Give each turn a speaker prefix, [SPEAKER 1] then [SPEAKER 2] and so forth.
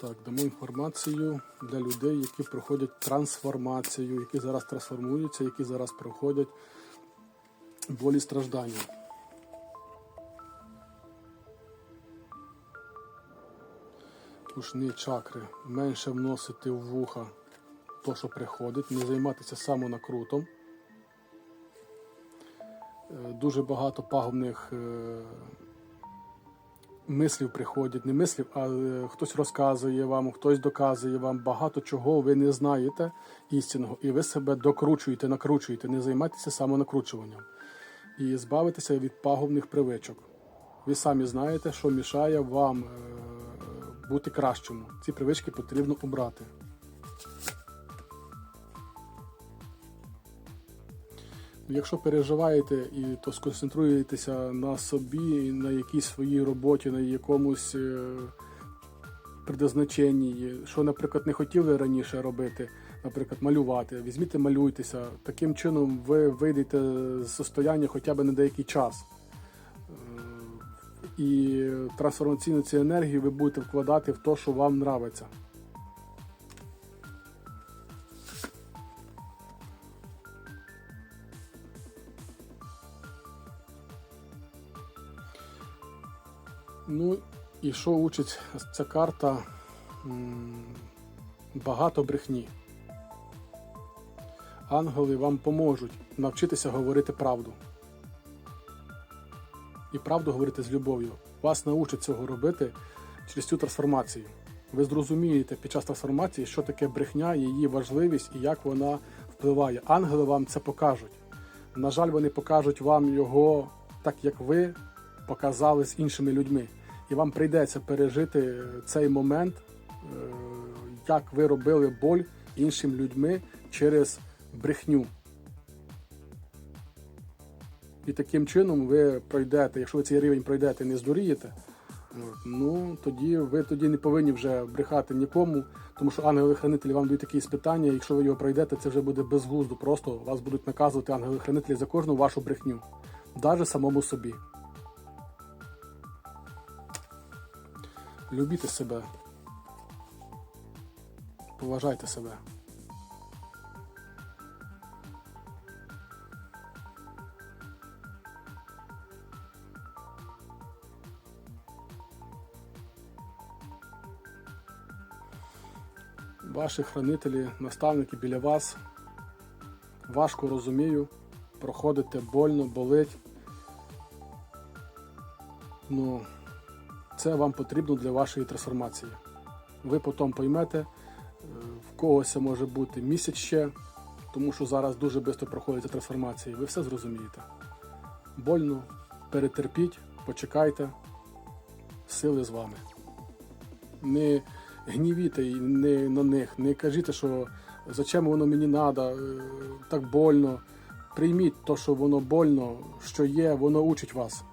[SPEAKER 1] Так, дамо інформацію для людей, які проходять трансформацію, які зараз трансформуються, які зараз проходять болі страждання. Ушні чакри менше вносити в вуха то, що приходить, не займатися самонакрутом. Е, Дуже багато пагубних е, мислів приходять, не мислів, а е, хтось розказує вам, хтось доказує вам багато чого ви не знаєте істинного, і ви себе докручуєте, накручуєте, не займайтеся самонакручуванням і збавитеся від пагубних привичок. Ви самі знаєте, що мішає вам е, бути кращому. Ці привички потрібно обрати. Якщо переживаєте і то сконцентруєтеся на собі, на якійсь своїй роботі, на якомусь е, предназначенні, що, наприклад, не хотіли раніше робити, наприклад, малювати, візьміть, малюйтеся. Таким чином ви вийдете з состояння хоча б на деякий час. Е, І трансформаційну цю енергію ви будете вкладати в те, що вам нравиться. Ну і що учить ця карта? Багато брехні. Ангели вам поможуть навчитися говорити правду. І правду говорити з любов'ю. Вас научать цього робити через цю трансформацію. Ви зрозумієте під час трансформації, що таке брехня, її важливість і як вона впливає. Ангели вам це покажуть. На жаль, вони покажуть вам його так, як ви показали з іншими людьми. І вам прийдеться пережити цей момент, е, як ви робили боль іншим людьми через брехню. І таким чином ви пройдете, якщо ви цей рівень пройдете, не здурієте, ну тоді ви тоді не повинні вже брехати нікому, тому що ангели-хранителі вам дають такі спитання, якщо ви його пройдете, це вже буде безглуздо. Просто вас будуть наказувати ангели-хранителі за кожну вашу брехню, навіть самому собі. Любіть себе. Поважайте себе. Ваші хранителі, наставники біля вас. Важко розумію, проходите больно, болить. Ну, це вам потрібно для вашої трансформації. Ви потім поймете, е, в когось це може бути місяць ще, тому що зараз дуже швидко проходить ця трансформація. Ви все зрозумієте. Больно, перетерпіть, почекайте, сили з вами. Не гнівіте не на них, не кажіть, що зачем воно мені треба, так больно. Прийміть то, що воно больно, що є, воно учить вас.